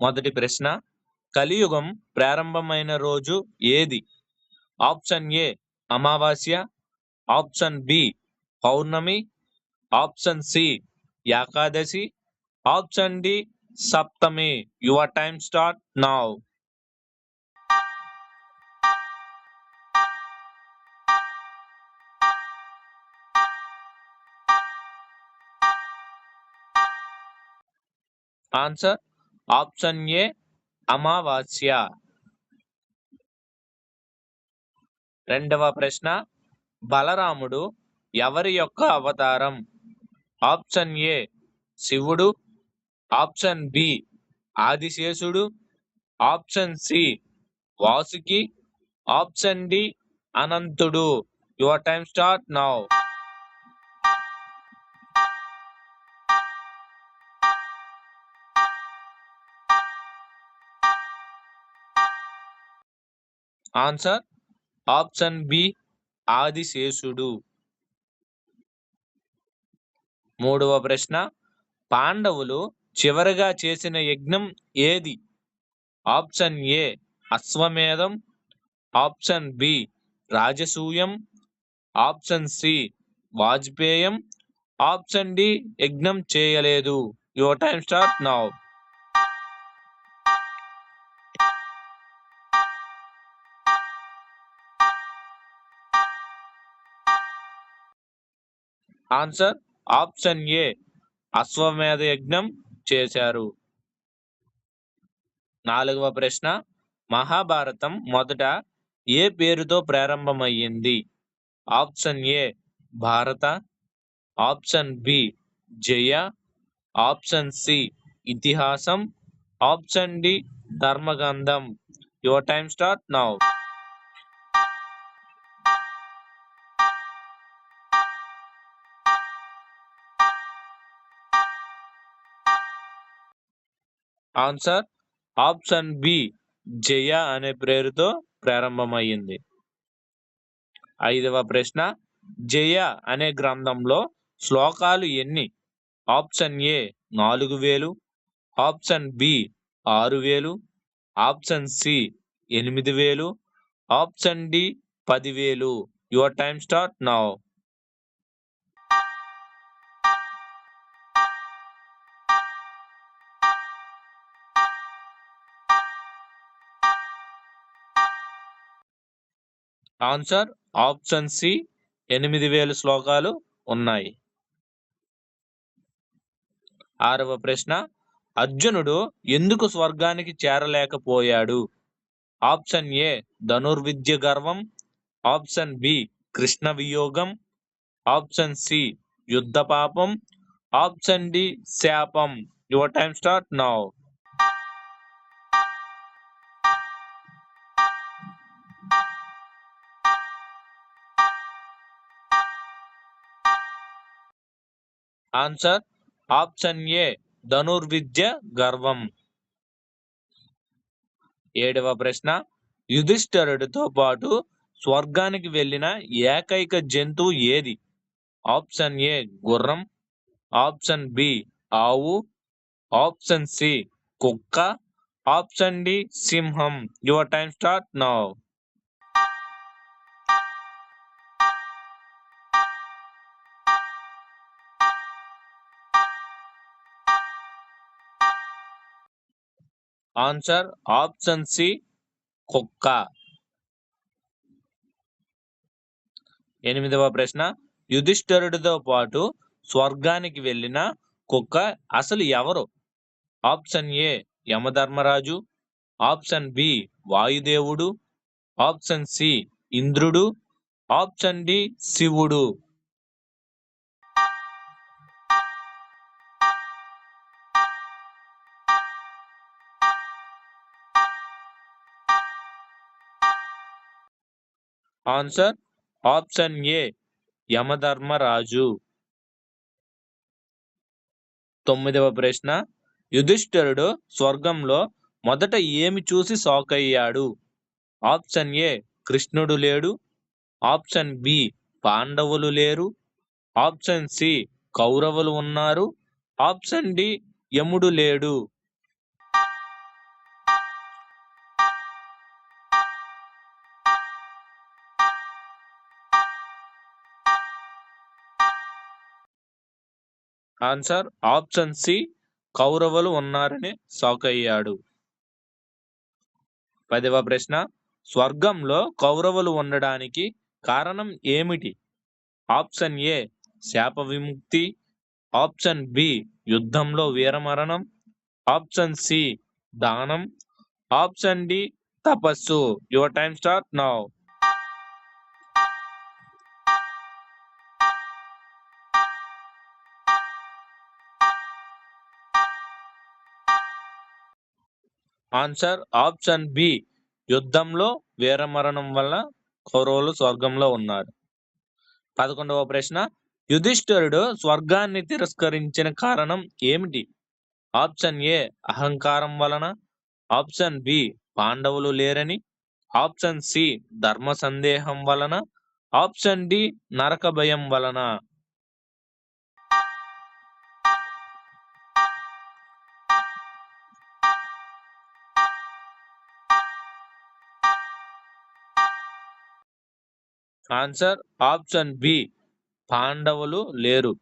మొదటి ప్రశ్న కలియుగం ప్రారంభమైన రోజు ఏది? ఆప్షన్ ఏ అమావాస్య. ఆప్షన్ బి పౌర్ణమి. ఆప్షన్ సి ఏకాదశి. Option D Saptami. Your time start now. Answer option A అమావాస్య. రెండవ ప్రశ్న బలరాముడు ఎవరి యొక్క అవతారం? ఆప్షన్ ఏ శివుడు ఆప్షన్ బి ఆదిశేషుడు option C Vasuki option D అనంతుడు. Your time start now. Answer option B ఆదిశేషుడు. మూడవ ప్రశ్న పాండవులు చివరగా చేసిన యజ్ఞం ఏది? ఆప్షన్ ఏ అశ్వమేధం ఆప్షన్ బి రాజసూయం ఆప్షన్ సి వాజ్పేయం ఆప్షన్ డి యజ్ఞం చేయలేదు. Your time start now. Answer option A అశ్వమేధ యజ్ఞం చేశారు. నాలుగవ ప్రశ్న మహాభారతం మొదట ఏ పేరుతో ప్రారంభమయ్యింది? Option A Bharata option B Jaya option C ఇతిహాసం option D ధర్మగంధం your time start now answer option B Jaya అనే పేరుతో ప్రారంభమయ్యింది. ఐదవ ప్రశ్న జయ అనే గ్రంథంలో శ్లోకాలు ఎన్ని? ఆప్షన్ ఏ నాలుగు వేలు ఆప్షన్ బి ఆరు వేలు ఆప్షన్ సి ఎనిమిది వేలు ఆప్షన్ డి పదివేలు your time start now. Answer option C ఎనిమిది వేల శ్లోకాలు ఉన్నాయి. ఆరవ ప్రశ్న అర్జునుడు ఎందుకు స్వర్గానికి చేరలేకపోయాడు? ఆప్షన్ ఏ ధనుర్విద్య గర్వం ఆప్షన్ బి కృష్ణ వియోగం ఆప్షన్ సి యుద్ధ పాపం ఆప్షన్ డి శాపం. Your time start now. Answer option A ధనుర్విద్య గర్వం. ఏడవ ప్రశ్న యుధిష్ఠరుడితో పాటు స్వర్గానికి వెళ్ళిన ఏకైక జంతువు ఏది? ఆప్షన్ ఏ గుర్రం. ఆప్షన్ బి ఆవు. ఆప్షన్ సి కుక్క. ఆప్షన్ డి సింహం. Your time start now. Answer option C కుక్క. ఎనిమిదవ ప్రశ్న. యుధిష్ఠరుడితో పాటు స్వర్గానికి వెళ్ళిన కుక్క అసలు ఎవరు? Option A Yamadharmaraju. Option B వాయుదేవుడు. ఆప్షన్ సి ఇంద్రుడు. ఆప్షన్ డి శివుడు. ఆన్సర్ ఆప్షన్ ఏ యమధర్మరాజు తొమ్మిదవ ప్రశ్న యుధిష్ఠరుడు స్వర్గంలో మొదట ఏమి చూసి షాకయ్యాడు ఆప్షన్ ఏ కృష్ణుడు లేడు. ఆప్షన్ బి పాండవులు లేరు. ఆప్షన్ సి కౌరవులు ఉన్నారు. ఆప్షన్ డి యముడు లేడు. ఆన్సర్ ఆప్షన్ సి కౌరవులు ఉన్నారని షాక్ అయ్యాడు. పదవ ప్రశ్న స్వర్గంలో కౌరవులు ఉండడానికి కారణం ఏమిటి? ఆప్షన్ ఏ శాప విముక్తి. ఆప్షన్ బి యుద్ధంలో వీరమరణం. ఆప్షన్ సి దానం. ఆప్షన్ డి తపస్సు. Your time start now answer option B యుద్ధంలో వీరమరణం వల్ల కౌరవులు స్వర్గంలో ఉన్నారు. పదకొండవ ప్రశ్న యుధిష్ఠరుడు స్వర్గాన్ని తిరస్కరించిన కారణం ఏమిటి? ఆప్షన్ ఏ అహంకారం వలన. ఆప్షన్ బి పాండవులు లేరని. ఆప్షన్ సి ధర్మ సందేహం వలన. ఆప్షన్ డి నరక భయం వలన. Answer option B. పాండవులు లేరు.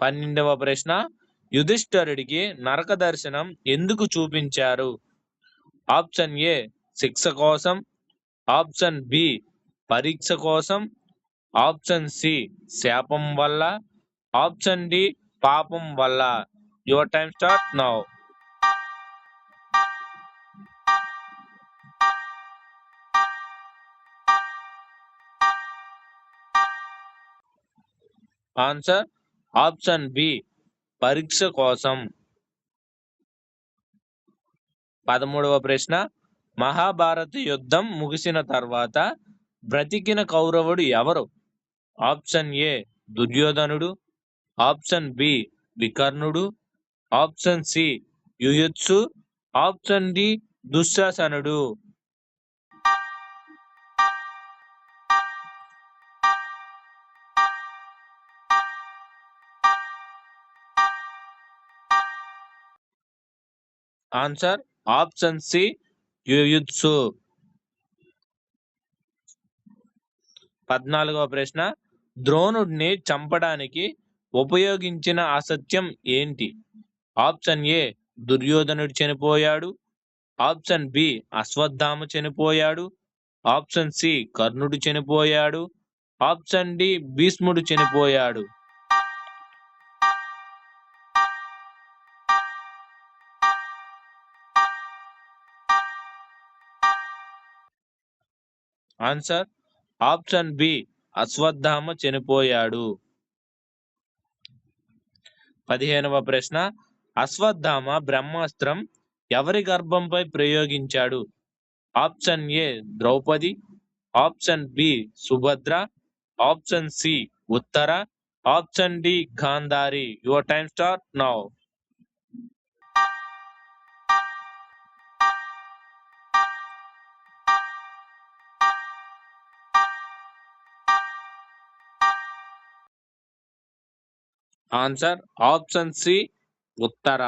పన్నెండవ ప్రశ్న. యుధిష్ఠరుడికి నరక దర్శనం ఎందుకు చూపించారు? Option A. శిక్ష కోసం. Option B. పరీక్ష కోసం. Option C. శాపం వల్ల. Option D. పాపం వల్ల. Your time start now. Answer option B పరీక్ష కోసం. పదమూడవ ప్రశ్న మహాభారత యుద్ధం ముగిసిన తర్వాత బ్రతికిన కౌరవుడు ఎవరు? ఆప్షన్ ఏ దుర్యోధనుడు. Option B వికర్ణుడు. Option C Yuyutsu. Option D దుశ్శాసనుడు. Answer option C Yuyutsu. పద్నాలుగవ ప్రశ్న ద్రోణుడిని చంపడానికి ఉపయోగించిన అసత్యం ఏంటి? ఆప్షన్ ఏ దుర్యోధనుడు చనిపోయాడు. ఆప్షన్ బి అశ్వత్థామ చనిపోయాడు. ఆప్షన్ సి కర్ణుడు చనిపోయాడు. ఆప్షన్ డి భీష్ముడు చనిపోయాడు. ఆన్సర్ ఆప్షన్ బి అశ్వత్థామ చనిపోయాడు. పదిహేనవ ప్రశ్న అశ్వత్థామ బ్రహ్మాస్త్రం ఎవరి గర్భంపై ప్రయోగించాడు? Option A Draupadi. Option B Subhadra. Option C Uttara. Option D Gandhari. Your time start now answer option C Uttara.